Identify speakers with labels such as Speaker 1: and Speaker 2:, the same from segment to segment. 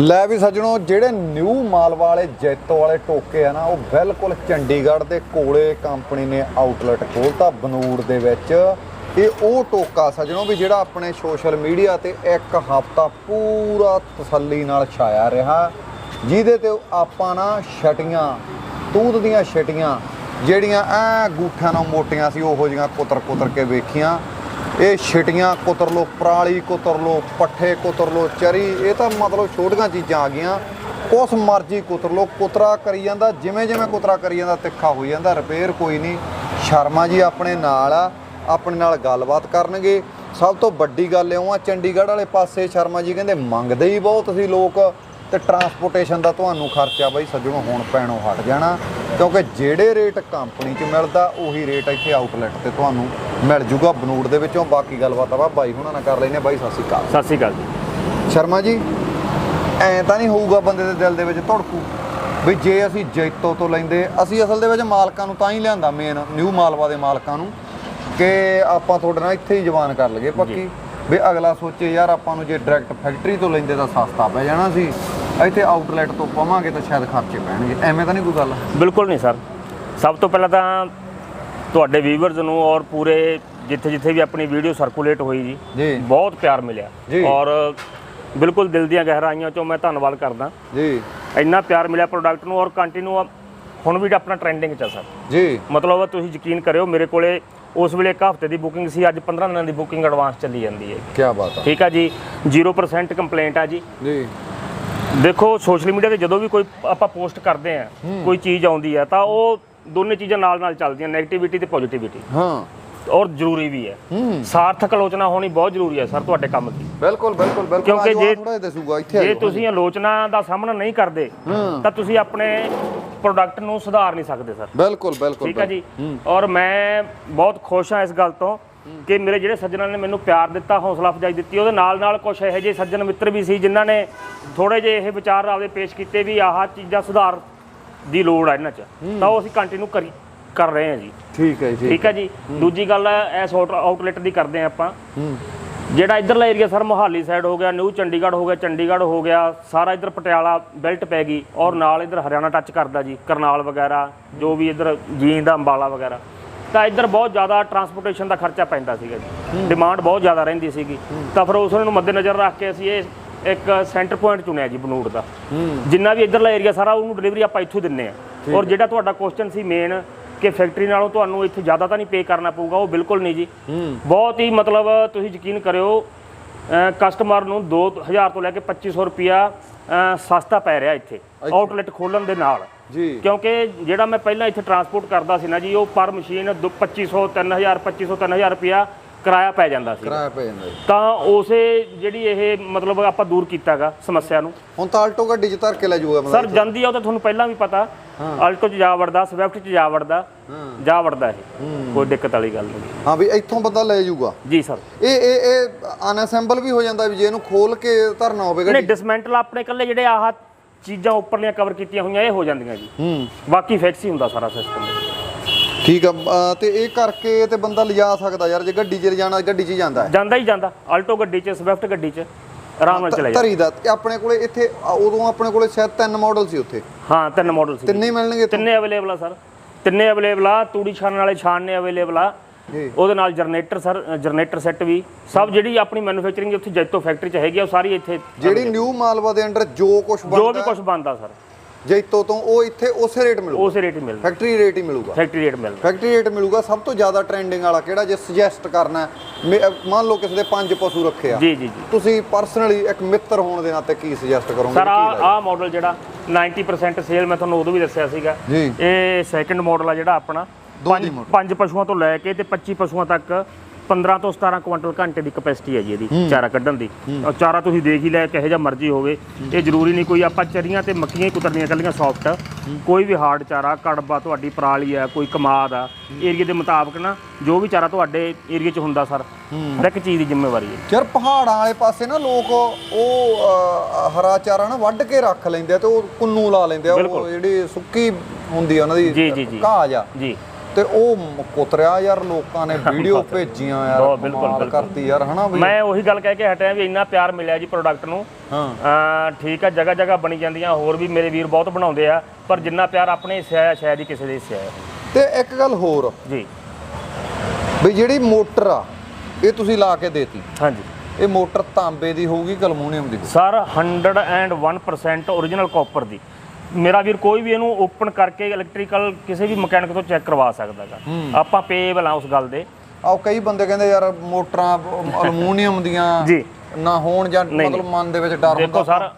Speaker 1: ਲੈ ਵੀ ਸੱਜਣੋ, ਜਿਹੜੇ ਨਿਊ ਮਾਲਵਾ ਵਾਲੇ ਜੈਤੋ ਵਾਲੇ ਟੋਕੇ ਆ ਨਾ, ਉਹ ਬਿਲਕੁਲ ਚੰਡੀਗੜ੍ਹ ਦੇ ਕੋਲੇ ਕੰਪਨੀ ਨੇ ਆਊਟਲੈਟ ਖੋਲਤਾ ਬਨੂਰ ਦੇ ਵਿੱਚ। ਇਹ ਉਹ ਟੋਕਾ ਸੱਜਣੋ ਵੀ ਜਿਹੜਾ ਆਪਣੇ ਸੋਸ਼ਲ ਮੀਡੀਆ ਤੇ ਇੱਕ ਹਫਤਾ ਪੂਰਾ ਤਸੱਲੀ ਨਾਲ ਛਾਇਆ ਰਿਹਾ। ਜਿਹਦੇ ਤੇ ਆਪਾਂ ਨਾ ਛਟੀਆਂ, ਤੂਤ ਦੀਆਂ ਛਟੀਆਂ, ਜਿਹੜੀਆਂ ਐ ਗੂਠਿਆਂ ਨਾਲ ਮੋਟੀਆਂ ਸੀ, ਉਹੋ ਜੀਆਂ ਕੁਤਰ ਕੁਤਰ ਕੇ ਵੇਖੀਆਂ। ਇਹ ਛਿਟੀਆਂ ਕੁਤਰ ਲੋ, ਪਰਾਲੀ ਕੁਤਰ ਲੋ, ਪੱਠੇ ਕੁਤਰ ਲੋ, ਚਰੀ, ਇਹ ਤਾਂ ਮਤਲਬ ਛੋਟੀਆਂ ਚੀਜ਼ਾਂ ਆ ਗਈਆਂ। ਉਸ ਮਰਜ਼ੀ ਕੁਤਰ ਲੋ, ਕੁਤਰਾ ਕਰੀ ਜਾਂਦਾ, ਜਿਵੇਂ ਜਿਵੇਂ ਕੁਤਰਾ ਕਰੀ ਜਾਂਦਾ, ਤਿੱਖਾ ਹੋਈ ਜਾਂਦਾ ਰਿਪੇਅਰ ਕੋਈ ਨਹੀਂ। ਸ਼ਰਮਾ ਜੀ ਆਪਣੇ ਨਾਲ ਆ, ਆਪਣੇ ਨਾਲ ਗੱਲਬਾਤ ਕਰਨਗੇ। ਸਭ ਤੋਂ ਵੱਡੀ ਗੱਲ ਇਉਂ ਆ, ਚੰਡੀਗੜ੍ਹ ਵਾਲੇ ਪਾਸੇ ਸ਼ਰਮਾ ਜੀ ਕਹਿੰਦੇ, ਮੰਗਦੇ ਹੀ ਬਹੁਤ ਸੀ ਲੋਕ। ਤੇ ਟਰਾਂਸਪੋਰਟੇਸ਼ਨ ਦਾ ਤੁਹਾਨੂੰ ਖਰਚਾ ਬਾਈ ਸੱਜਣੋਂ ਹੁਣ ਪੈਣੋਂ ਹਟ ਜਾਣਾ ਕਿਉਂਕਿ ਜਿਹੜੇ ਰੇਟ ਕੰਪਨੀ 'ਚ ਮਿਲਦਾ ਉਹੀ ਰੇਟ ਇੱਥੇ ਆਊਟਲੈਟ ਤੇ ਤੁਹਾਨੂੰ ਮਿਲ ਜੂਗਾ। ਬਨੂੜ ਦੇ ਵਿੱਚੋਂ ਬਾਕੀ ਗੱਲਬਾਤ ਆ ਬਾਈ ਹੁਣਾਂ ਨਾਲ ਕਰ ਲੈਨੇ ਬਾਈ ਸਤਿ ਸ਼੍ਰੀ ਅਕਾਲ।
Speaker 2: ਸਤਿ ਸ਼੍ਰੀ ਅਕਾਲ ਜੀ।
Speaker 1: ਸ਼ਰਮਾ ਜੀ ਐ ਤਾਂ ਨਹੀਂ ਹੋਊਗਾ ਬੰਦੇ ਦੇ ਦਿਲ ਦੇ ਵਿੱਚ ਧੜਕੂ? ਵੀ ਜੇ ਅਸੀਂ ਜੈਤੋ ਤੋਂ ਲੈਂਦੇ ਅਸੀਂ ਅਸਲ ਦੇ ਵਿੱਚ ਮਾਲਕਾਂ ਨੂੰ ਤਾਂ ਹੀ ਲਿਆਂਦਾ ਮੇਨ ਨਿਊ ਮਾਲਵਾ ਦੇ ਮਾਲਕਾਂ ਨੂੰ ਕਿ ਆਪਾਂ ਤੁਹਾਡੇ ਨਾਲ ਇੱਥੇ ਹੀ ਜਵਾਨ ਕਰ ਲਈਏ ਪੱਕੀ। ਵੀ ਅਗਲਾ ਸੋਚੇ ਯਾਰ ਆਪਾਂ ਨੂੰ ਜੇ ਡਾਇਰੈਕਟ ਫੈਕਟਰੀ ਤੋਂ ਲੈਂਦੇ ਤਾਂ ਸਸਤਾ ਪੈ ਜਾਣਾ ਸੀ। ਇੱਥੇ ਆਊਟਲੈਟ ਤੋਂ ਪਵਾਂਗੇ ਤਾਂ ਸ਼ਾਇਦ ਖਰਚੇ ਪੈਣਗੇ। ਐਵੇਂ ਤਾਂ ਨਹੀਂ ਕੋਈ ਗੱਲ?
Speaker 2: ਬਿਲਕੁਲ ਨਹੀਂ ਸਰ। ਸਭ ਤੋਂ ਪਹਿਲਾਂ ਤਾਂ ਤੁਹਾਡੇ ਵੀਵਰਸ ਨੂੰ ਔਰ ਪੂਰੇ ਜਿੱਥੇ ਜਿੱਥੇ ਵੀ ਆਪਣੀ ਵੀਡੀਓ ਸਰਕੂਲੇਟ ਹੋਈ ਜੀ
Speaker 1: ਜੀ।
Speaker 2: ਬਹੁਤ ਪਿਆਰ ਮਿਲਿਆ। ਔਰ ਬਿਲਕੁਲ ਦਿਲ ਦੀਆਂ ਗਹਿਰਾਈਆਂ ਚੋਂ ਮੈਂ ਧੰਨਵਾਦ ਕਰਦਾ।
Speaker 1: ਜੀ।
Speaker 2: ਇੰਨਾ ਪਿਆਰ ਮਿਲਿਆ ਪ੍ਰੋਡਕਟ ਨੂੰ ਔਰ ਕੰਟੀਨਿਊ ਹੁਣ ਵੀ ਆਪਣਾ ਟ੍ਰੈਂਡਿੰਗ ਚ ਆ ਸਰ।
Speaker 1: ਜੀ।
Speaker 2: ਮਤਲਬ ਤੁਸੀਂ ਯਕੀਨ ਕਰਿਓ ਮੇਰੇ ਕੋਲੇ ਉਸ ਵੇਲੇ ਇੱਕ ਹਫ਼ਤੇ ਦੀ ਬੁਕਿੰਗ ਸੀ ਅੱਜ 15 ਦਿਨਾਂ ਦੀ ਬੁਕਿੰਗ ਐਡਵਾਂਸ ਚੱਲੀ ਜਾਂਦੀ ਹੈ
Speaker 1: ਕੀ ਬਾਤ ਆ।
Speaker 2: ਠੀਕ ਆ ਜੀ। 0% ਕੰਪਲੇਂਟ ਆ ਜੀ।
Speaker 1: ਜੀ।
Speaker 2: ਦੇਖੋ ਸੋਸ਼ਲ ਮੀਡੀਆ ਤੇ ਜਦੋਂ ਵੀ ਕੋਈ ਆਪਾਂ ਪੋਸਟ ਕਰਦੇ ਆ ਕੋਈ ਚੀਜ਼ ਆਉਂਦੀ ਹੈ ਤਾਂ ਉਹ ਦੋਨੇ ਚੀਜ਼ਾਂ ਨਾਲ ਨਾਲ ਚੱਲਦੀਆਂ 네ਗੇਟਿਵਿਟੀ ਤੇ ਪੋਜ਼ਿਟਿਵਿਟੀ
Speaker 1: ਹਾਂ।
Speaker 2: ਔਰ ਜ਼ਰੂਰੀ ਵੀ ਹੈ। ਸਾਰਥਕ ਆਲੋਚਨਾ ਹੋਣੀ ਬਹੁਤ ਜ਼ਰੂਰੀ ਹੈ ਸਰ ਤੁਹਾਡੇ ਕੰਮ ਦੀ।
Speaker 1: ਬਿਲਕੁਲ ਬਿਲਕੁਲ ਬਿਲਕੁਲ।
Speaker 2: ਕਿਉਂਕਿ ਜੇ-
Speaker 1: ਥੋੜਾ ਦੱਸੂਗਾ ਇੱਥੇ ਆ
Speaker 2: ਜੇ। ਤੁਸੀਂ ਆਲੋਚਨਾ ਦਾ ਸਾਹਮਣਾ ਨਹੀਂ ਕਰਦੇ। ਤਾਂ ਤੁਸੀਂ ਆਪਣੇ ਪ੍ਰੋਡਕਟ ਨੂੰ ਸੁਧਾਰ ਨਹੀਂ ਸਕਦੇ ਸਰ।
Speaker 1: ਬਿਲਕੁਲ ਬਿਲਕੁਲ
Speaker 2: ਠੀਕ ਹੈ ਜੀ? ਔਰ ਮੈਂ ਬਹੁਤ ਖੁਸ਼ ਹਾਂ ਇਸ ਗੱਲ ਤੋਂ ਕਿ ਮੇਰੇ ਜਿਹੜੇ ਸੱਜਣਾਂ ਨੇ ਮੈਨੂੰ ਪਿਆਰ ਦਿੱਤਾ ਹੌਸਲਾ ਅਫਜ਼ਾਈ ਦਿੱਤੀ ਉਹਦੇ ਨਾਲ ਨਾਲ ਕੁਝ ਇਹੋ ਜਿਹੇ ਸੱਜਣ ਮਿੱਤਰ ਵੀ ਸੀ ਜਿਨ੍ਹਾਂ ਨੇ ਥੋੜੇ ਜਿਹੇ ਇਹ ਵਿਚਾਰ ਆਪਦੇ ਪੇਸ਼ ਕੀਤੇ ਵੀ ਆਹ ਚੀਜ਼ਾਂ ਸੁਧਾਰ ਦੀ ਲੋੜ ਹੈ ਇਹਨਾਂ 'ਚ। ਤਾਂ ਉਹ ਅਸੀਂ ਕੰਟੀਨਿਊ ਕਰੀ ਕਰ ਰਹੇ ਹਾਂ ਜੀ।
Speaker 1: ਠੀਕ ਹੈ ਜੀ
Speaker 2: ਠੀਕ ਹੈ ਜੀ? ਦੂਜੀ ਗੱਲ ਇਸ ਆਊਟਲੈਟ ਦੀ ਕਰਦੇ ਹਾਂ ਆਪਾਂ। ਜਿਹੜਾ ਇਧਰਲਾ ਏਰੀਆ ਸਰ ਮੋਹਾਲੀ ਸਾਈਡ ਹੋ ਗਿਆ ਨਿਊ ਚੰਡੀਗੜ੍ਹ ਹੋ ਗਿਆ ਚੰਡੀਗੜ੍ਹ ਹੋ ਗਿਆ ਸਾਰਾ ਇਧਰ ਪਟਿਆਲਾ ਬੈਲਟ ਪੈ ਗਈ ਔਰ ਨਾਲ ਇਧਰ ਹਰਿਆਣਾ ਟੱਚ ਕਰਦਾ ਜੀ ਕਰਨਾਲ ਵਗੈਰਾ ਜੋ ਵੀ ਇਧਰ ਜੀਂਦ ਦਾ ਅੰਬਾਲਾ ਵਗੈਰਾ। ਤਾਂ ਇਧਰ ਬਹੁਤ ਜ਼ਿਆਦਾ ਟਰਾਂਸਪੋਰਟੇਸ਼ਨ ਦਾ ਖਰਚਾ ਪੈਂਦਾ ਸੀਗਾ ਜੀ। ਡਿਮਾਂਡ ਬਹੁਤ ਜ਼ਿਆਦਾ ਰਹਿੰਦੀ ਸੀਗੀ। ਤਾਂ ਫਿਰ ਉਸ ਨੂੰ ਮੱਦੇਨਜ਼ਰ ਰੱਖ ਕੇ ਅਸੀਂ ਇਹ ਇੱਕ ਸੈਂਟਰ ਪੁਆਇੰਟ ਚੁਣਿਆ ਜੀ ਬਨੂੜ ਦਾ। ਜਿੰਨਾ ਵੀ ਇਧਰਲਾ ਏਰੀਆ ਸਾਰਾ ਉਹਨੂੰ ਡਿਲੀਵਰੀ ਆਪਾਂ ਇੱਥੋਂ ਦਿੰਨੇ ਆ। ਔਰ ਜਿਹੜਾ ਤੁਹਾਡਾ ਕੁਐਸਚਨ ਸੀ ਮੇਨ ਕਿ ਫੈਕਟਰੀ ਨਾਲੋਂ ਤੁਹਾਨੂੰ ਇੱਥੇ ਜ਼ਿਆਦਾ ਤਾਂ ਨਹੀਂ ਪੇ ਕਰਨਾ ਪਊਗਾ ਉਹ ਬਿਲਕੁਲ ਨਹੀਂ ਜੀ। ਬਹੁਤ ਹੀ ਮਤਲਬ ਤੁਸੀਂ ਯਕੀਨ ਕਰਿਓ ਕਸਟਮਰ ਨੂੰ 2000 ਤੋਂ ਲੈ ਕੇ 2500 ਰੁਪਿਆ ਸਸਤਾ ਪੈ ਰਿਹਾ ਇੱਥੇ। ਆਊਟਲੈਟ ਖੋਲਣ ਦੇ ਨਾਲ।
Speaker 1: ਜੀ।
Speaker 2: ਕਿਉਂਕਿ ਜਿਹੜਾ ਮੈਂ ਪਹਿਲਾਂ ਇੱਥੇ ਟਰਾਂਸਪੋਰਟ ਕਰਦਾ ਸੀ ਨਾ ਜੀ ਉਹ ਪਰ ਮਸ਼ੀਨ 2500 3000 2500 3000 ਰੁਪਿਆ ਕਿਰਾਇਆ ਪੈ ਜਾਂਦਾ ਸੀ।
Speaker 1: ਕਿਰਾਇਆ ਪੈ ਜਾਂਦਾ
Speaker 2: ਤਾਂ ਉਸੇ ਜਿਹੜੀ ਇਹ ਮਤਲਬ ਆਪਾਂ ਦੂਰ ਕੀਤਾਗਾ ਸਮੱਸਿਆ ਨੂੰ।
Speaker 1: ਹੁਣ ਤਾਂ ਆਲਟੋ ਗੱਡੀ 'ਚ ਧਰ ਕੇ ਲੈ ਜਾਊਗਾ
Speaker 2: ਸਰ ਜਾਂਦੀ ਆ ਉਹ ਤਾਂ ਤੁਹਾਨੂੰ ਪਹਿਲਾਂ ਵੀ ਪਤਾ। ਆਲਟੋ 'ਚ ਜਾ ਵੜਦਾ ਸਵਿਫਟ 'ਚ ਜਾ ਵੜਦਾ ਜਾ ਵੜਦਾ ਇਹ। ਕੋਈ ਦਿੱਕਤ ਵਾਲੀ ਗੱਲ ਨਹੀਂ।
Speaker 1: ਹਾਂ ਵੀ ਇੱਥੋਂ ਬੰਦਾ ਲੈ ਜਾਊਗਾ।
Speaker 2: ਜੀ ਸਰ।
Speaker 1: ਇਹ ਇਹ ਇਹ ਅਨਅਸੈਂਬਲ ਵੀ ਹੋ ਜਾਂਦਾ ਵੀ ਜੇ ਇਹਨੂੰ ਖੋਲ ਕੇ ਧਰਨਾ ਹੋਵੇ
Speaker 2: ਨਹੀਂ ਡਿਸਮੈਂਟਲ ਆਪਣੇ ਇਕੱਲੇ ਜਿਹੜੇ ਆਹ ਚੀਜ਼ਾਂ ਉੱਪਰਲੀਆਂ ਕਵਰ ਕੀਤੀਆਂ ਹੋਈਆਂ ਇਹ ਹੋ ਜਾਂਦੀਆਂ ਜੀ।
Speaker 1: ਹੂੰ।
Speaker 2: ਬਾਕੀ ਫਿਕਸ ਹੀ ਹੁੰਦਾ ਸਾਰਾ ਸਿਸਟਮ
Speaker 1: ਠੀਕ ਆ ਅ, ਤੇ ਇਹ ਕਰਕੇ ਤੇ ਬੰਦਾ ਲਿਜਾ ਸਕਦਾ ਯਾਰ ਜੇ ਗੱਡੀ 'ਚ ਲਿਜਾਣਾ ਗੱਡੀ 'ਚ ਹੀ ਜਾਂਦਾ ਹੈ।
Speaker 2: ਜਾਂਦਾ ਹੀ ਜਾਂਦਾ ਆਲਟੋ ਗੱਡੀ 'ਚ ਸਵਿਫਟ ਗੱਡੀ 'ਚ ਆਰਾਮ ਨਾਲ ਚਲਾ ਜਾਂਦਾ।
Speaker 1: ਧਰੀ ਦਾ ਤੇ ਆਪਣੇ ਕੋਲੇ ਇੱਥੇ ਉਦੋਂ ਆਪਣੇ ਕੋਲੇ ਸ਼ਾਇਦ ਤਿੰਨ ਮਾਡਲ ਸੀ ਉੱਥੇ।
Speaker 2: ਹਾਂ ਤਿੰਨ ਮਾਡਲ ਸੀ।
Speaker 1: ਤਿੰਨੇ ਮਿਲਣਗੇ ਇੱਥੋਂ?
Speaker 2: ਤਿੰਨੇ ਅਵੇਲੇਬਲ ਆ ਸਰ ਤਿੰਨੇ ਅਵੇਲੇਬਲ ਆ ਤੂੜੀ ਛਾਣਨ ਵਾਲੇ ਛਾਣ ਨੇ ਅਵੇਲੇਬਲ ਆ। ਉਹਦੇ ਨਾਲ ਜਨਰੇਟਰ ਸਰ ਜਨਰੇਟਰ ਸੈੱਟ ਵੀ। ਸਭ ਜਿਹੜੀ ਆਪਣੀ ਮੈਨੂਫੈਕਚਰਿੰਗ ਉੱਥੇ ਜੈਤੋ ਫੈਕਟਰੀ 'ਚ ਹੈਗੀ ਆ ਉਹ ਸਾਰੀ ਇੱਥੇ
Speaker 1: ਜਿਹੜੀ ਨਿਊ ਮਾਲਵਾ ਦੇ ਅੰਡਰ ਜੋ ਕੁਝ
Speaker 2: ਜੋ ਵੀ
Speaker 1: ਬਣਦਾ
Speaker 2: ਕੁਝ ਬਣਦਾ ਸਰ।
Speaker 1: ਜੈਤੋ ਤੋਂ ਉਹ ਇੱਥੇ ਉਸੇ ਰੇਟ ਮਿਲੂਗਾ।
Speaker 2: ਉਸੇ ਰੇਟ ਹੀ ਮਿਲਦਾ।
Speaker 1: ਫੈਕਟਰੀ ਰੇਟ ਹੀ ਮਿਲੂਗਾ।
Speaker 2: ਫੈਕਟਰੀ ਰੇਟ ਮਿਲਦਾ।
Speaker 1: ਫੈਕਟਰੀ ਰੇਟ ਮਿਲੂਗਾ ਸਭ ਤੋਂ ਜ਼ਿਆਦਾ ਟ੍ਰੈਂਡਿੰਗ ਵਾਲਾ ਕਿਹੜਾ ਜੇ ਸੁਜੈਸਟ ਕਰਨਾ ਮੰਨ ਲਓ ਕਿਸੇ ਦੇ ਪੰਜ ਪਸ਼ੂ ਰੱਖੇ ਆ।
Speaker 2: ਜੀ ਜੀ ਜੀ।
Speaker 1: ਤੁਸੀਂ ਪਰਸਨਲੀ ਇੱਕ ਮਿੱਤਰ ਹੋਣ ਦੇ ਨਾਤੇ ਕੀ ਸੁਜੈਸਟ ਕਰੋਗੇ?
Speaker 2: ਸਰ ਆ ਮਾਡਲ ਜਿਹੜਾ 90% ਸੇਲ ਮੈਂ ਤੁਹਾਨੂੰ ਉਦੋਂ ਵੀ ਦੱਸਿਆ ਸੀਗਾ। ਇਹ ਸੈਕੰਡ ਮਾਡਲ ਆ ਜਿਹੜਾ ਆਪਣਾ। ਪੰਜ। ਪੰਜ ਪਸ਼ੂਆਂ ਤੋਂ ਲੈ ਕੇ ਤੇ 25 ਪਸ਼ੂਆਂ ਤੱਕ 15 ਤੋਂ 17 ਕੁਇੰਟਲ ਘੰਟੇ ਦੀ ਕਪੈਸਿਟੀ ਹੈ ਜੀ ਇਹਦੀ ਚਾਰਾ ਕੱਢਣ ਦੀ। ਔਰ ਚਾਰਾ ਤੁਸੀਂ ਦੇਖ ਹੀ ਲਿਆ ਕਿਹੋ ਜਿਹਾ ਮਰਜ਼ੀ ਹੋਵੇ। ਇਹ ਜ਼ਰੂਰੀ ਨਹੀਂ ਕੋਈ ਆਪਾਂ ਚਰੀਆਂ ਤੇ ਮੱਕੀਆਂ ਹੀ ਕੁਤਰਨੀਆਂ ਕੱਲੀਆਂ ਸੌਫਟ ਕੋਈ ਵੀ ਹਾਰਡ ਚਾਰਾ ਕੜਬਾ ਤੁਹਾਡੀ ਪਰਾਲੀ ਆ ਕੋਈ ਕਮਾਦ ਆ ਏਰੀਆ ਦੇ ਮੁਤਾਬਕ ਨਾ ਜੋ ਵੀ ਚਾਰਾ ਤੁਹਾਡੇ ਏਰੀਆ 'ਚ ਹੁੰਦਾ ਸਰ ਹਰ ਇੱਕ ਚੀਜ਼ ਦੀ ਜ਼ਿੰਮੇਵਾਰੀ ਹੈ।
Speaker 1: ਯਾਰ ਪਹਾੜਾਂ ਵਾਲੇ ਪਾਸੇ ਨਾ ਲੋਕ ਉਹ ਹਰਾ ਚਾਰਾ ਨਾ ਵੱਢ ਕੇ ਰੱਖ ਲੈਂਦੇ ਆ ਤੇ ਉਹ ਕੁੰਨੂ ਲਾ ਲੈਂਦੇ ਆ ਉਹ। ਜਿਹੜੀ ਸੁੱਕੀ ਹੁੰਦੀ ਆ ਉਹਨਾਂ ਦੀ। ਘਾਹ ਜਾ
Speaker 2: ਜੀ।
Speaker 1: ਤੇ ਉਹ ਕੁਤਰਿਆ ਯਾਰ ਲੋਕਾਂ ਨੇ ਵੀਡੀਓ ਭੇਜੀਆਂ ਯਾਰ
Speaker 2: ਬਿਲਕੁਲ।
Speaker 1: ਕਰਤੀ ਯਾਰ ਹਨਾ ਵੀ
Speaker 2: ਮੈਂ ਉਹੀ ਗੱਲ ਕਹਿ ਕੇ ਹਟਿਆ ਵੀ ਇੰਨਾ ਪਿਆਰ ਮਿਲਿਆ ਜੀ ਪ੍ਰੋਡਕਟ ਨੂੰ।
Speaker 1: ਹਾਂ।
Speaker 2: ਠੀਕ ਆ ਜਗ੍ਹਾ ਜਗ੍ਹਾ ਬਣੀ ਜਾਂਦੀਆਂ ਹੋਰ ਵੀ ਮੇਰੇ ਵੀਰ ਬਹੁਤ ਬਣਾਉਂਦੇ ਆ ਪਰ ਜਿੰਨਾ ਪਿਆਰ ਆਪਣੇ ਹਿੱਸੇ ਆਇਆ ਸ਼ਾਇਦ ਹੀ ਕਿਸੇ ਦੇ ਹਿੱਸੇ ਆਇਆ
Speaker 1: ਤੇ ਇੱਕ ਗੱਲ ਹੋਰ।
Speaker 2: ਜੀ।
Speaker 1: ਵੀ ਜਿਹੜੀ ਮੋਟਰ ਆ ਇਹ ਤੁਸੀਂ ਲਾ ਕੇ ਦੇਤੀ।
Speaker 2: ਹਾਂਜੀ।
Speaker 1: ਇਹ ਮੋਟਰ ਤਾਂਬੇ ਦੀ ਹੋਊਗੀ ਕਿ ਅਲਮੂਨੀਅਮ ਦੀ?
Speaker 2: ਸਰ 101% ਓਰੀਜਨਲ ਕਾਪਰ ਦੀ। ਮੇਰਾ ਵੀਰ ਕੋਈ ਵੀ ਇਹਨੂੰ ਓਪਨ ਕਰਕੇ ਇਲੈਕਟ੍ਰੀਕਲ ਕਿਸੇ ਵੀ ਮਕੈਨਿਕ ਤੋਂ ਚੈੱਕ ਕਰਵਾ ਸਕਦਾ ਗਾ ਆਪਾਂ ਪੇਬਲ ਆ ਉਸ ਗੱਲ ਦੇ।
Speaker 1: ਆਹ ਕਈ ਬੰਦੇ ਕਹਿੰਦੇ ਯਾਰ ਮੋਟਰਾਂ ਅਲਮੂਨੀਅਮ ਦੀਆਂ
Speaker 2: ਜੀ।
Speaker 1: ਨਾ ਹੋਣ ਜਾਂ ਮਤਲਬ ਮਨ ਦੇ ਵਿੱਚ ਡਰ
Speaker 2: ਦੇਖੋ ਸਰ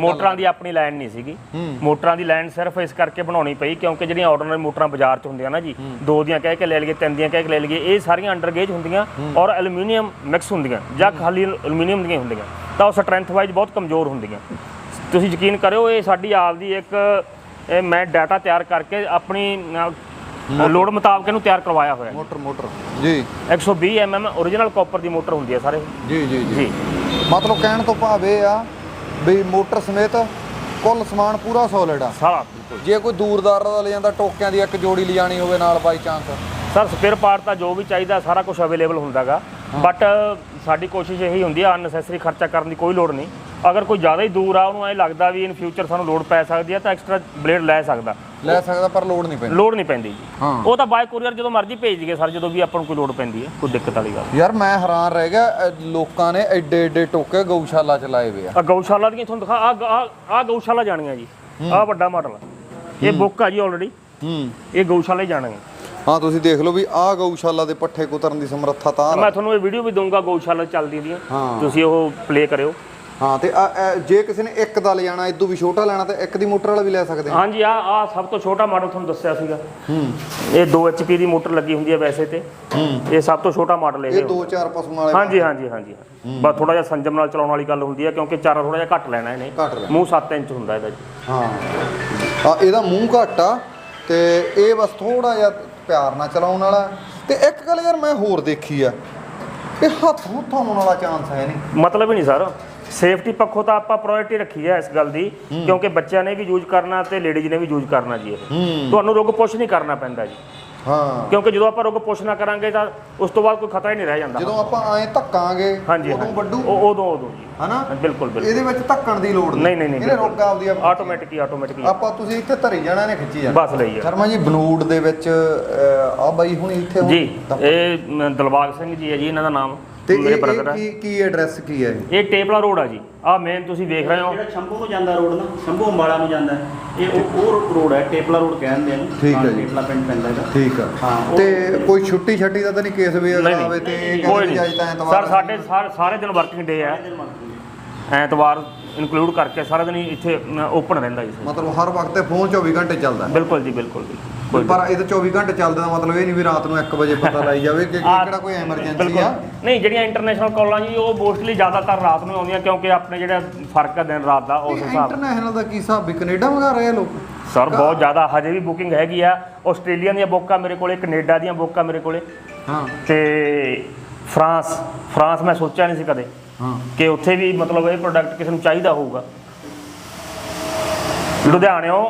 Speaker 2: ਮੋਟਰਾਂ ਦੀ ਆਪਣੀ ਲਾਈਨ ਨਹੀਂ ਸੀਗੀ। ਮੋਟਰਾਂ ਦੀ ਲਾਈਨ ਸਿਰਫ ਇਸ ਕਰਕੇ ਬਣਾਉਣੀ ਪਈ ਕਿਉਂਕਿ ਜਿਹੜੀਆਂ ਆਰਡੀਨਰੀ ਮੋਟਰਾਂ ਬਾਜ਼ਾਰ 'ਚ ਹੁੰਦੀਆਂ ਨਾ ਜੀ ਦੋ ਦੀਆਂ ਕਹਿ ਕੇ ਲੈ ਲਈਏ ਤਿੰਨ ਦੀਆਂ ਕਹਿ ਕੇ ਲੈ ਲਈਏ ਇਹ ਸਾਰੀਆਂ ਅੰਡਰਗੇਜ ਹੁੰਦੀਆਂ ਔਰ ਐਲੂਮੀਨੀਅਮ ਮਿਕਸ ਹੁੰਦੀਆਂ ਜਾਂ ਖਾਲੀ ਐਲੂਮੀਨੀਅਮ ਦੀਆਂ ਹੁੰਦੀਆਂ। ਤਾਂ ਉਹ ਸਟਰੈਂਥ ਵਾਈਜ਼ ਬਹੁਤ ਕਮਜ਼ੋਰ ਹੁੰਦੀਆਂ। ਤੁਸੀਂ ਯਕੀਨ ਕਰਿਓ ਇਹ ਸਾਡੀ ਆਪ ਦੀ ਇੱਕ ਇਹ ਮੈਂ ਡਾਟਾ ਤਿਆਰ ਕਰਕੇ ਆਪਣੀ ਅ, ਲੋੜ ਮੁਤਾਬਕ ਇਹਨੂੰ ਤਿਆਰ ਕਰਵਾਇਆ ਹੋਇਆ
Speaker 1: ਮੋਟਰ ਮੋਟਰ। ਜੀ।
Speaker 2: 120 mm ਓਰੀਜਨਲ ਕਾਪਰ ਦੀ ਮੋਟਰ ਹੁੰਦੀ ਹੈ ਸਾਰੇ।
Speaker 1: ਜੀ ਜੀ ਜੀ।
Speaker 2: ਜੀ।
Speaker 1: ਮਤਲਬ ਕਹਿਣ ਤੋਂ ਭਾਵ ਇਹ ਆ ਵੀ ਮੋਟਰ ਸਮੇਤ ਕੁੱਲ ਸਮਾਨ ਪੂਰਾ ਸੋਲਿਡ ਆ।
Speaker 2: ਸਾਰਾ। ਬਿਲਕੁਲ
Speaker 1: ਜੇ ਕੋਈ ਦੂਰਦਾਰ ਦਾ ਲੈ ਜਾਂਦਾ ਟੋਕਿਆਂ ਦੀ ਇੱਕ ਜੋੜੀ ਲਿਜਾਣੀ ਹੋਵੇ ਨਾਲ by chance
Speaker 2: sir spare part ਤਾਂ ਜੋ ਵੀ ਚਾਹੀਦਾ ਸਾਰਾ ਕੁਝ ਅਵੇਲੇਬਲ ਹੁੰਦਾਗਾ। ਬਟ ਸਾਡੀ ਕੋਸ਼ਿਸ਼ ਇਹੀ ਹੁੰਦੀ ਆ ਅਨਨੈਸੈਸਰੀ ਖਰਚਾ ਕਰਨ ਦੀ ਕੋਈ ਲੋੜ ਨਹੀਂ। ਅਗਰ ਕੋਈ ਜ਼ਿਆਦਾ ਹੀ ਦੂਰ ਆ ਉਹਨੂੰ ਐ ਲੱਗਦਾ ਵੀ ਇਨ ਫਿਊਚਰ ਸਾਨੂੰ ਲੋਡ ਪੈ ਸਕਦੀ ਆ ਤਾਂ ਐਕਸਟਰਾ ਬਲੇਡ ਲੈ ਸਕਦਾ।
Speaker 1: ਲੈ ਸਕਦਾ ਪਰ ਲੋਡ ਨਹੀਂ ਪੈਂਦੀ।
Speaker 2: ਲੋਡ ਨਹੀਂ ਪੈਂਦੀ ਜੀ।
Speaker 1: ਹਾਂ।
Speaker 2: ਉਹ ਤਾਂ ਬਾਈ ਕੋਰੀਅਰ ਜਦੋਂ ਮਰਜ਼ੀ ਭੇਜ ਦਈਏ ਸਰ ਜਦੋਂ ਵੀ ਆਪਾਂ ਨੂੰ ਕੋਈ ਲੋਡ ਪੈਂਦੀ ਹੈ ਕੋਈ ਦਿੱਕਤ ਵਾਲੀ ਗੱਲ।
Speaker 1: ਯਾਰ ਮੈਂ ਹੈਰਾਨ ਰਹਿ ਗਿਆ ਲੋਕਾਂ ਨੇ ਐਡੇ ਐਡੇ ਟੋਕੇ ਗਊਸ਼ਾਲਾ ਚ ਲਾਏ ਵੇ ਆ।
Speaker 2: ਆ ਗਊਸ਼ਾਲਾ ਦੀਆਂ ਤੁਹਾਨੂੰ ਦਿਖਾ ਆ ਆ ਗਊਸ਼ਾਲਾ ਜਾਣੀਆਂ ਜੀ। ਆ ਵੱਡਾ ਮਾਡਲ ਇਹ ਬੁੱਕ ਆ ਜੀ ਆਲਰੇਡੀ
Speaker 1: ਹੂੰ।
Speaker 2: ਇਹ ਗਊਸ਼ਾਲਾ ਹੀ ਜਾਣਗੇ।
Speaker 1: ਹਾਂ ਤੁਸੀਂ ਦੇਖ ਲਓ ਵੀ ਆਹ ਗਊਸ਼ਾਲਾ ਦੇ ਪੱਠੇ ਕੁਤਰਨ ਦੀ ਸਮਰੱਥਾ ਤਾਂ
Speaker 2: ਮੈਂ ਤੁਹਾਨੂੰ ਇਹ ਵੀਡੀਓ ਵੀ ਦਊਂਗਾ ਗਊਸ਼ਾਲਾ ਚੱਲਦੀ ਦੀਆਂ।
Speaker 1: ਹਾਂ।
Speaker 2: ਤੁਸੀਂ ਉਹ ਪਲੇ ਕਰਿਓ।
Speaker 1: ਹਾਂ ਤੇ ਜੇ ਕਿਸੇ ਨੇ ਇੱਕ ਦਾ ਲਿਜਾਣਾ ਇਦੋਂ ਵੀ ਛੋਟਾ ਲੈਣਾ ਤਾਂ ਇੱਕ ਦੀ ਮੋਟਰ ਵਾਲਾ ਵੀ ਲੈ ਸਕਦੇ ਆ
Speaker 2: ਹਾਂਜੀ ਆ ਆ ਸਭ ਤੋਂ ਛੋਟਾ ਮਾਡਲ ਤੁਹਾਨੂੰ ਦੱਸਿਆ ਸੀਗਾ।
Speaker 1: ਹੂੰ।
Speaker 2: ਇਹ 2 HP ਦੀ ਮੋਟਰ ਲੱਗੀ ਹੁੰਦੀ ਹੈ ਵੈਸੇ ਤੇ।
Speaker 1: ਹੂੰ।
Speaker 2: ਇਹ ਸਭ ਤੋਂ ਛੋਟਾ ਮਾਡਲ ਇਹ
Speaker 1: ਇਹ। ਦੋ ਚਾਰ ਪਸ਼ੂਆਂ ਵਾਲੇ
Speaker 2: ਹਾਂਜੀ ਹਾਂਜੀ ਹਾਂਜੀ ਬਸ ਥੋੜਾ ਜਿਹਾ ਸੰਜਮ ਨਾਲ ਚਲਾਉਣ ਵਾਲੀ ਗੱਲ ਹੁੰਦੀ ਹੈ ਕਿਉਂਕਿ ਚਾਰਾ ਥੋੜਾ ਜਿਹਾ ਘੱਟ ਲੈਣਾ ਇਹਨੇ।
Speaker 1: ਲੈਣਾ।
Speaker 2: ਮੂੰਹ 7 ਇੰਚ ਹੁੰਦਾ ਇਹਦਾ ਜੀ।
Speaker 1: ਹਾਂ। ਆ ਇਹਦਾ ਮੂੰਹ ਘੱਟ ਆ ਤੇ ਇਹ ਬਸ ਥੋੜਾ ਜਿਹਾ ਪਿਆਰ ਨਾਲ ਚਲਾਉਣ ਵਾਲਾ ਤੇ ਇੱਕ ਗੱਲ ਯਾਰ ਮੈਂ ਹੋਰ ਦੇਖੀ ਆ ਇਹ ਹੱਥ ਹੁੱਥ ਆਉਣ ਵਾਲਾ ਚਾਂਸ ਹੈ ਨਹੀਂ।
Speaker 2: ਮਤਲਬ ਹੀ ਨਹੀਂ ਸਰ। ਸੇਫਟੀ ਪੱਖੋਂ ਤਾਂ ਆਪਾਂ ਪ੍ਰਾਇੋਰਟੀ ਰੱਖੀ ਹੈ ਇਸ ਗੱਲ ਦੀ ਕਿਉਂਕਿ ਬੱਚਿਆਂ ਨੇ ਵੀ ਯੂਜ਼ ਕਰਨਾ ਤੇ ਲੇਡੀਜ਼ ਨੇ ਵੀ ਯੂਜ਼ ਕਰਨਾ ਜੀ ਇਹ। ਤੁਹਾਨੂੰ ਰੁੱਗ ਪੁਸ਼ ਨਹੀਂ ਕਰਨਾ ਪੈਂਦਾ ਜੀ।
Speaker 1: ਹਾਂ।
Speaker 2: ਕਿਉਂਕਿ ਜਦੋਂ ਆਪਾਂ ਰੁੱਗ ਪੁਸ਼ ਨਾ ਕਰਾਂਗੇ ਤਾਂ ਉਸ ਤੋਂ ਬਾਅਦ ਕੋਈ ਖਤਰਾ ਹੀ ਨਹੀਂ ਰਹਿ ਜਾਂਦਾ।
Speaker 1: ਜਦੋਂ ਆਪਾਂ ਐਂ ਧੱਕਾਂਗੇ ਉਦੋਂ। ਵੱਡੂ।
Speaker 2: ਉਦੋਂ ਉਦੋਂ ਜੀ।
Speaker 1: ਹਨਾ?
Speaker 2: ਬਿਲਕੁਲ ਬਿਲਕੁਲ।
Speaker 1: ਇਹਦੇ ਵਿੱਚ ਧੱਕਣ ਦੀ ਲੋੜ
Speaker 2: ਨਹੀਂ। ਨਹੀਂ ਨਹੀਂ
Speaker 1: ਇਹਨੇ ਰੋਕ ਆਪਦੀ ਆਪ
Speaker 2: ਆਟੋਮੈਟਿਕ ਹੀ ਆਟੋਮੈਟਿਕ
Speaker 1: ਆਪਾਂ ਤੁਸੀਂ ਇੱਥੇ ਧਰੀ ਜਾਣਾ ਨੇ ਖਿੱਚੀ ਜਾਣਾ।
Speaker 2: ਬਸ ਲਈ
Speaker 1: ਸ਼ਰਮਾ ਜੀ ਬਨੂੜ ਦੇ ਵਿੱਚ ਆ ਬਾਈ ਹੁਣ ਇੱਥੇ
Speaker 2: ਜੀ ਇਹ ਦਿਲਬਾਗ ਸਿੰਘ ਜੀ ਹੈ ਜੀ ਇਹਨਾਂ ਦਾ ਨਾਮ।
Speaker 1: ਤੇ
Speaker 2: ਮੇਰੇ
Speaker 1: ਇਹ ਕੀ ਕੀ ਐਡਰੈਸ ਕੀ ਹੈ ਇਹ?
Speaker 2: ਇਹ ਟੇਪਲਾ ਰੋਡ ਆ ਜੀ। ਆ ਮੇਨ ਤੁਸੀਂ ਵੇਖ ਰਹੇ ਹੋ।
Speaker 3: ਜਿਹੜਾ ਸ਼ੰਭੂ ਨੂੰ ਜਾਂਦਾ ਰੋਡ ਨਾ ਸ਼ੰਭੂ ਅੰਬਾਲਾ ਨੂੰ ਜਾਂਦਾ ਹੈ। ਇਹ ਉਹ ਉਹ ਰੋਡ ਹੈ ਟੇਪਲਾ ਰੋਡ ਕਹਿੰਦੇ ਇਹਨੂੰ
Speaker 1: ਠੀਕ ਹੈ
Speaker 3: ਹਾਂ,
Speaker 1: ਜੀ।
Speaker 3: ਟੇਪਲਾ ਪਿੰਡ ਪੈਂਦਾ ਇਹਦਾ।
Speaker 1: ਠੀਕ ਆ।
Speaker 3: ਹਾਂ, ਉਹ-
Speaker 1: ਤੇ ਕੋਈ ਛੁੱਟੀ ਛੱਟੀ ਦਾ ਤਾਂ ਨਹੀਂ ਕੇਸ ਵੀ
Speaker 2: ਨਹੀਂ
Speaker 1: ਆਵੇ ਤੇ ਇਹ
Speaker 2: ਨਹੀਂ ਕੋਈ
Speaker 1: ਕਹਿੰਦੇ
Speaker 2: ਨਹੀਂ।
Speaker 1: ਵੀ ਅੱਜ ਤਾਂ ਐਤਵਾਰ
Speaker 2: ਸਰ ਸਾਡੇ ਸਾਰ- ਸਾਰੇ ਦਿਨ ਵਰਕਿੰਗ ਡੇ ਆ। ਐਤਵਾਰ ਇਨਕਲੂਡ ਕਰਕੇ ਸਾਰਾ ਦਿਨ ਹੀ ਇੱਥੇ ਓਪਨ ਰਹਿੰਦਾ ਜੀ।
Speaker 1: ਮਤਲਬ ਹਰ ਵਕਤ ਤੇ ਫੋਨ 24 ਘੰਟੇ ਚੱਲਦਾ
Speaker 2: ਬਿਲਕੁਲ ਜੀ ਬਿਲਕੁਲ ਜੀ
Speaker 1: ਪਰ ਇਹ ਤਾਂ 24 ਘੰਟੇ ਚੱਲਦਾ ਦਾ ਮਤਲਬ ਇਹ ਨਹੀਂ ਵੀ ਰਾਤ ਨੂੰ 1 ਵਜੇ ਪਤਾ ਲਾਈ ਜਾਵੇ ਕਿ
Speaker 2: ਆ-
Speaker 1: ਕਿਹੜਾ ਕੋਈ ਐਮਰਜੈਂਸੀ ਆ।
Speaker 2: ਨਹੀਂ ਜਿਹੜੀਆਂ ਇੰਟਰਨੈਸ਼ਨਲ ਕਾਲਾਂ ਜੀ ਉਹ ਮੋਸਟਲੀ ਜ਼ਿਆਦਾਤਰ ਰਾਤ ਨੂੰ ਆਉਂਦੀਆਂ ਕਿਉਂਕਿ ਆਪਣੇ ਜਿਹੜਾ ਫ਼ਰਕ ਹੈ ਦਿਨ ਰਾਤ ਦਾ ਉਸ ਹਿਸਾਬ
Speaker 1: ਇੰਟਰਨੈਸ਼ਨਲ ਦਾ ਕੀ ਹਿਸਾਬ ਵੀ ਕੈਨੇਡਾ ਮੰਗਾ ਰਹੇ ਆ ਲੋਕ?
Speaker 2: ਸਰ ਬਹੁਤ ਜ਼ਿਆਦਾ ਹਜੇ ਵੀ ਬੁਕਿੰਗ ਹੈਗੀ ਆ। ਆਸਟ੍ਰੇਲੀਆ ਦੀਆਂ ਬੁੱਕਾਂ ਮੇਰੇ ਕੋਲੇ ਕੈਨੇਡਾ ਦੀਆਂ ਬੁੱਕਾਂ ਮੇਰੇ ਕੋਲੇ।
Speaker 1: ਹਾਂ।
Speaker 2: ਤੇ ਫਰਾਂਸ ਫਰਾਂਸ ਮੈਂ ਸੋਚਿਆ ਨਹੀਂ ਸੀ ਕਦੇ
Speaker 1: ਹਾਂ।
Speaker 2: ਕਿ ਉੱਥੇ ਵੀ ਮਤਲਬ ਇਹ ਪ੍ਰੋਡਕਟ ਕਿਸੇ ਨੂੰ ਚਾਹੀਦਾ ਹੋਊਗਾ। ਲੁਧਿਆਣਿਓਂ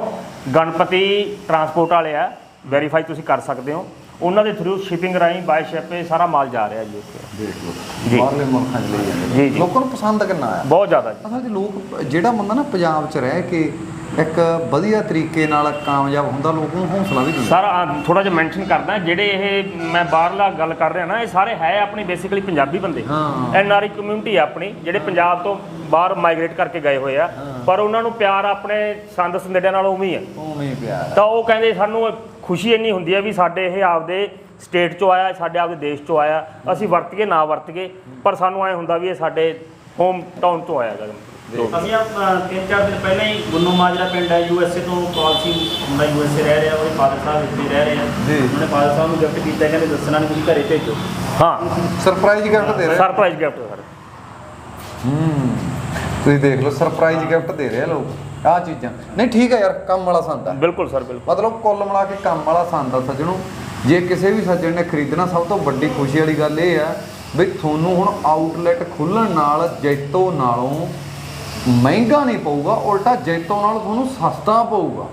Speaker 2: ਗਣਪਤੀ ਟਰਾਂਸਪੋਰਟ ਵਾਲੇ ਆ ਵੈਰੀਫਾਈ ਤੁਸੀਂ ਕਰ ਸਕਦੇ ਹੋ। ਉਹਨਾਂ ਦੇ ਥਰੂ ਸ਼ਿਪਿੰਗ ਰਾਹੀਂ ਬਾਈ ਸ਼ਿਪ ਇਹ ਸਾਰਾ ਮਾਲ ਜਾ ਰਿਹਾ ਜੀ ਉੱਥੇ।
Speaker 1: ਦੇਖ ਲਓ
Speaker 2: ਜੀ।
Speaker 1: ਬਾਹਰਲੇ ਮੁਲਕਾਂ 'ਚ ਲਈ ਜਾਂਦੇ
Speaker 2: ਜੀ ਜੀ।
Speaker 1: ਲੋਕਾਂ ਨੂੰ ਪਸੰਦ ਕਿੰਨਾ ਆ?
Speaker 2: ਬਹੁਤ ਜ਼ਿਆਦਾ ਜੀ।
Speaker 1: ਅਸਲ 'ਚ ਲੋਕ ਜਿਹੜਾ ਬੰਦਾ ਨਾ ਪੰਜਾਬ 'ਚ ਰਹਿ ਕੇ ਇੱਕ ਵਧੀਆ ਤਰੀਕੇ ਨਾਲ ਕਾਮਯਾਬ ਹੁੰਦਾ ਲੋਕਾਂ ਨੂੰ ਹੌਸਲਾ ਵੀ ਦਿੰਦਾ।
Speaker 2: ਸਰ ਥੋੜਾ ਜਿਹਾ ਮੈਂਸ਼ਨ ਕਰਦਾ ਜਿਹੜੇ ਇਹ ਮੈਂ ਬਾਹਰਲਾ ਗੱਲ ਕਰ ਰਿਹਾ ਨਾ ਇਹ ਸਾਰੇ ਹੈ ਆਪਣੀ ਬੇਸਿਕਲੀ ਪੰਜਾਬੀ ਬੰਦੇ।
Speaker 1: ਹਾਂ।
Speaker 2: ਐਨ ਆਰ ਆਈ ਕਮਿਊਨਿਟੀ ਆਪਣੀ ਜਿਹੜੇ ਪੰਜਾਬ ਤੋਂ ਬਾਹਰ ਮਾਈਗ੍ਰੇਟ ਕਰਕੇ ਗਏ ਹੋਏ ਆ। ਪਰ ਉਹਨਾਂ ਨੂੰ ਪਿਆਰ ਆਪਣੇ ਸੰਦ ਸੰਦੇਡਿਆਂ ਨਾਲ ਉਵੇਂ ਹੀ ਆ।
Speaker 1: ਉਵੇਂ ਹੀ ਪਿਆਰ
Speaker 2: ਤਾਂ ਉਹ ਕਹਿੰਦੇ ਸਾਨੂੰ ਖੁਸ਼ੀ ਇੰਨੀ ਹੁੰਦੀ ਹੈ ਵੀ ਸਾਡੇ ਇਹ ਆਪਦੇ ਸਟੇਟ ਚੋਂ ਆਇਆ ਸਾਡੇ ਆਪਦੇ ਦੇਸ਼ ਚੋਂ ਆਇਆ ਅਸੀਂ ਵਰਤੀਏ ਨਾ ਵਰਤੀਏ ਪਰ ਸਾਨੂੰ ਐ ਹੁੰਦਾ ਵੀ ਇਹ ਸਾਡੇ ਹੋਮ ਟਾਊਨ ਤੋਂ ਆਇਆ ਗਾ
Speaker 3: ਅਸੀਂ ਆ ਤਿੰਨ ਚਾਰ ਦਿਨ ਪਹਿਲਾਂ ਹੀ ਗੁੰਨੂ ਮਾਜਰਾ ਪਿੰਡ ਹੈ ਯੂਐਸਏ ਤੋਂ ਕਾਲ ਸੀ ਮੁੰਡਾ ਯੂਐਸਏ ਰਹਿ ਰਿਹਾ ਉਹਦੇ ਫਾਦਰ ਸਾਹਿਬ ਇੱਥੇ ਰਹਿ ਰਹੇ ਆ।
Speaker 1: ਜੀ।
Speaker 3: ਉਹਨੇ ਫਾਦਰ ਸਾਹਿਬ ਨੂੰ ਗਿਫਟ ਕੀਤਾ ਕਹਿੰਦੇ ਦੱਸਣਾ ਨਹੀਂ ਤੁਸੀਂ ਘਰੇ ਭੇਜੋ।
Speaker 2: ਹਾਂ।
Speaker 1: ਸਰਪ੍ਰਾਈਜ਼ ਗਿਫਟ ਦੇ ਰਹੇ
Speaker 2: ਸਰਪ੍ਰਾਈਜ਼ ਗਿਫਟ ਸਰ
Speaker 1: ਹੂੰ। ਤੁਸੀਂ ਦੇਖ ਲਓ ਸਰਪ੍ਰਾਈਜ਼ ਗਿਫਟ ਦੇ ਰਹੇ ਆ ਲੋਕ। ਆਹ ਚੀਜ਼ਾਂ। ਨਹੀਂ ਠੀਕ ਹੈ ਯਾਰ ਕੰਮ ਵਾਲਾ ਸੰਦ ਆ।
Speaker 2: ਬਿਲਕੁਲ ਸਰ ਬਿਲਕੁਲ।
Speaker 1: ਮਤਲਬ ਕੁੱਲ ਮਿਲਾ ਕੇ ਕੰਮ ਵਾਲਾ ਸੰਦ ਆ ਸੱਜਣੋ। ਜੇ ਕਿਸੇ ਵੀ ਸੱਜਣ ਨੇ ਖਰੀਦਣਾ ਸਭ ਤੋਂ ਵੱਡੀ ਖੁਸ਼ੀ ਵਾਲੀ ਗੱਲ ਇਹ ਆ ਵੀ ਤੁਹਾਨੂੰ ਹੁਣ ਆਊਟਲੈਟ ਖੁੱਲਣ ਨਾਲ ਜੈਤੋ ਨਾਲੋਂ ਮਹਿੰਗਾ ਨਹੀਂ ਪਊਗਾ ਉਲਟਾ ਜੈਤੋ ਨਾਲ ਤੁਹਾਨੂੰ ਸਸਤਾ ਪਊਗਾ।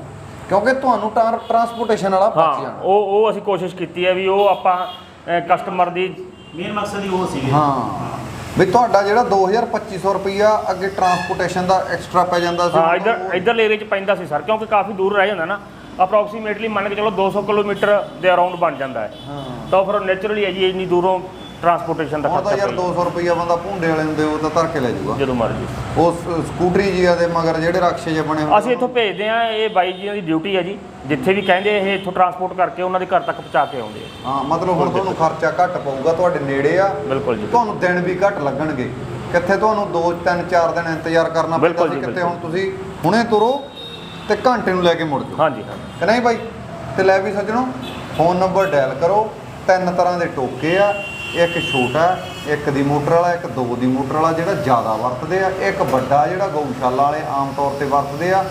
Speaker 1: ਕਿਉਂਕਿ ਤੁਹਾਨੂੰ ਟਰਾਂਸਪੋਰਟੇਸ਼ਨ ਵਾਲਾ
Speaker 2: ਹਾਂ
Speaker 1: ਬਚ ਜਾਣਾ।
Speaker 2: ਉਹ ਉਹ ਅਸੀਂ ਕੋਸ਼ਿਸ਼ ਕੀਤੀ ਹੈ ਵੀ ਉਹ ਆਪਾਂ ਕਸਟਮਰ ਦੀ
Speaker 3: ਮੇਨ ਮਕਸਦ ਹੀ ਉਹ ਸੀਗੇ।
Speaker 1: ਹਾਂ। ਵੀ ਤੁਹਾਡਾ ਜਿਹੜਾ 2250 ਰੁਪਈਆ ਅੱਗੇ ਟਰਾਂਸਪੋਰਟੇਸ਼ਨ ਦਾ ਐਕਸਟਰਾ ਪੈ ਜਾਂਦਾ ਸੀ।
Speaker 2: ਹਾਂ ਇੱਧਰ ਇੱਧਰਲੇ ਏਰੀਏ 'ਚ ਪੈਂਦਾ ਸੀ ਸਰ ਕਿਉਂਕਿ ਕਾਫੀ ਦੂਰ ਰਹਿ ਜਾਂਦਾ ਨਾ। ਅਪਰੋਕਸੀਮੇਟਲੀ ਮੰਨ ਕੇ ਚਲੋ 200 ਕਿਲੋਮੀਟਰ ਦੇ ਅਰਾਊਂਡ ਬਣ ਜਾਂਦਾ ਹੈ।
Speaker 1: ਹਾਂ।
Speaker 2: ਤਾਂ ਫਿਰ ਨੇਚਰਲੀ ਹੈ ਜੀ ਇੰਨੀ ਦੂਰੋਂ ਟਰਾਂਸਪੋਰਟੇਸ਼ਨ ਦਾ
Speaker 1: ਹੁਣ ਤਾਂ
Speaker 2: ਖਰਚਾ
Speaker 1: ਯਾਰ 200 ਰੁਪਈਆ ਬੰਦਾ ਭੁੰਡੇ ਵਾਲੇ ਨੂੰ ਦਿਓ ਤਾਂ ਧਰ ਕੇ ਲੈ ਜਾਊਗਾ।
Speaker 2: ਜਦੋਂ ਮਰਜ਼ੀ।
Speaker 1: ਉਹ ਸ- ਸਕੂਟਰੀ ਜੀ ਦੇ ਮਗਰ ਜਿਹੜੇ ਰਕਸ਼ੇ ਜੇ ਬਣੇ
Speaker 2: ਅਸੀਂ ਇੱਥੋਂ ਭੇਜਦੇ ਆ ਇਹ ਬਾਈ ਜੀਆਂ ਦੀ ਡਿਊਟੀ ਹੈ ਜੀ। ਜਿੱਥੇ ਵੀ ਕਹਿੰਦੇ ਇਹ ਇੱਥੋਂ ਟਰਾਂਸਪੋਰਟ ਕਰਕੇ ਉਹਨਾਂ ਦੇ ਘਰ ਤੱਕ ਪਹੁੰਚਾ ਕੇ ਆਉਂਦੇ ਆ।
Speaker 1: ਹਾਂ ਮਤਲਬ ਹੁਣ ਤੁਹਾਨੂੰ ਖਰਚਾ ਘੱਟ ਪਊਗਾ ਤੁਹਾਡੇ ਨੇੜੇ ਆ।
Speaker 2: ਬਿਲਕੁਲ ਜੀ।
Speaker 1: ਤੁਹਾਨੂੰ ਦਿਨ ਵੀ ਘੱਟ ਲੱਗਣਗੇ। ਕਿੱਥੇ ਤੁਹਾਨੂੰ 2 3 4 ਦਿਨ ਇੰਤਜ਼ਾਰ ਕਰਨਾ ਪੈਂਦਾ ਸੀ
Speaker 2: ਜੀ,
Speaker 1: ਕਿੱਥੇ ਹੁਣ ਤੁਸੀਂ ਹੁਣੇ ਤੁਰੋ ਤੇ ਘੰਟੇ ਨੂੰ ਲੈ ਕੇ ਮੁੜ ਜਾਓ।
Speaker 2: ਹਾਂਜੀ ਹਾਂ
Speaker 1: ਕਿ ਨਹੀਂ ਬਾਈ? ਤੇ ਲੈ ਵੀ ਸੱਜਣੋ ਫੋਨ ਨੰਬਰ ਡਾਇਲ ਕਰੋ ਤਿੰਨ ਤਰ੍ਹਾਂ ਦੇ ਟੋਕੇ ਆ। ਇੱਕ ਛੋਟਾ ਇੱਕ ਦੀ ਮੋਟਰ ਵਾਲਾ ਇੱਕ ਦੋ ਦੀ ਮੋਟਰ ਵਾਲਾ ਜਿਹੜਾ ਜ਼ਿਆਦਾ ਵਰਤਦੇ ਆ ਇੱਕ ਵੱਡਾ ਜਿਹੜਾ ਗਊਸ਼ਾਲਾ ਵਾਲੇ ਆਮ ਤੌਰ ਤੇ ਵਰਤਦੇ ਆ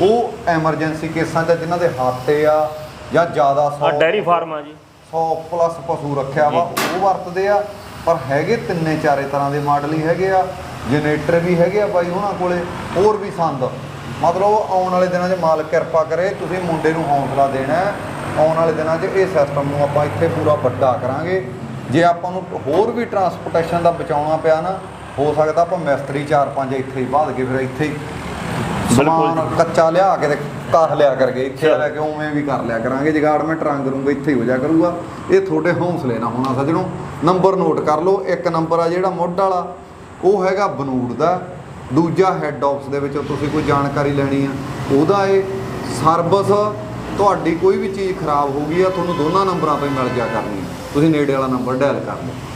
Speaker 1: ਉਹ ਐਮਰਜੈਂਸੀ ਕੇਸਾਂ 'ਚ ਜਿਨ੍ਹਾਂ ਦੇ ਹਾਤੇ ਆ ਜਾਂ ਜ਼ਿਆਦਾ 100
Speaker 2: ਡੈਰੀ ਫਾਰਮ ਆ ਜੀ।
Speaker 1: 100 ਪਲੱਸ ਪਸ਼ੂ ਰੱਖਿਆ ਵਾ ਉਹ ਵਰਤਦੇ ਆ ਪਰ ਹੈਗੇ ਤਿੰਨੇ ਚਾਰੇ ਤਰ੍ਹਾਂ ਦੇ ਮਾਡਲ ਹੀ ਹੈਗੇ ਆ ਜਨਰੇਟਰ ਵੀ ਹੈਗੇ ਆ ਬਾਈ ਉਹਨਾਂ ਕੋਲੇ ਹੋਰ ਵੀ ਸੰਦ। ਮਤਲਬ ਆਉਣ ਵਾਲੇ ਦਿਨਾਂ 'ਚ ਮਾਲਕ ਕਿਰਪਾ ਕਰੇ ਤੁਸੀਂ ਮੁੰਡੇ ਨੂੰ ਹੌਸਲਾ ਦੇਣਾ। ਆਉਣ ਵਾਲੇ ਦਿਨਾਂ 'ਚ ਇਹ ਸਿਸਟਮ ਨੂੰ ਆਪਾਂ ਇੱਥੇ ਪੂਰਾ ਵੱਡਾ ਕਰਾਂਗੇ। ਜੇ ਆਪਾਂ ਨੂੰ ਹੋਰ ਵੀ ਟਰਾਂਸਪੋਰਟੇਸ਼ਨ ਦਾ ਬਚਾਉਣਾ ਪਿਆ ਨਾ ਹੋ ਸਕਦਾ ਆਪਾਂ ਮਿਸਤਰੀ ਚਾਰ ਪੰਜ ਇੱਥੇ ਹੀ ਬਾਦ ਕੇ ਫਿਰ ਇੱਥੇ ਹੀ
Speaker 2: ਬਿਲਕੁਲ
Speaker 1: ਸਮਾਨ ਕੱਚਾ ਲਿਆ ਕੇ ਤੇ ਕਾਹ ਲਿਆ ਕਰਕੇ ਇੱਥੇ ਲੈ ਕੇ ਉਵੇਂ ਵੀ ਕਰ ਲਿਆ ਕਰਾਂਗੇ ਜਗਾੜਮੈਂਟ ਰੰਗ ਰੂੰਗ ਇੱਥੇ ਹੀ ਹੋ ਜਾ ਕਰੂਗਾ। ਇਹ ਤੁਹਾਡੇ ਹੌਸਲੇ ਨਾਲ ਹੋਣਾ ਸੱਜਣੋ। ਨੰਬਰ ਨੋਟ ਕਰ ਲਓ ਇੱਕ ਨੰਬਰ ਆ ਜਿਹੜਾ ਮੁੱਢ ਵਾਲਾ ਉਹ ਹੈਗਾ ਬਨੂੜ ਦਾ। ਦੂਜਾ ਹੈੱਡ ਆਫਿਸ ਦੇ ਵਿੱਚੋਂ ਤੁਸੀਂ ਕੋਈ ਜਾਣਕਾਰੀ ਲੈਣੀ ਆ ਉਹਦਾ ਇਹ ਸਰਵਿਸ ਤੁਹਾਡੀ ਕੋਈ ਵੀ ਚੀਜ਼ ਖਰਾਬ ਹੋ ਗਈ ਆ ਤੁਹਾਨੂੰ ਦੋਨਾਂ ਨੰਬਰਾਂ ਤੋਂ ਮਿਲ ਜਾ ਕਰਨੀ ਆ। ਤੁਸੀਂ ਨੇੜੇ ਵਾਲਾ ਨੰਬਰ ਡਾਇਲ ਕਰ ਲਓ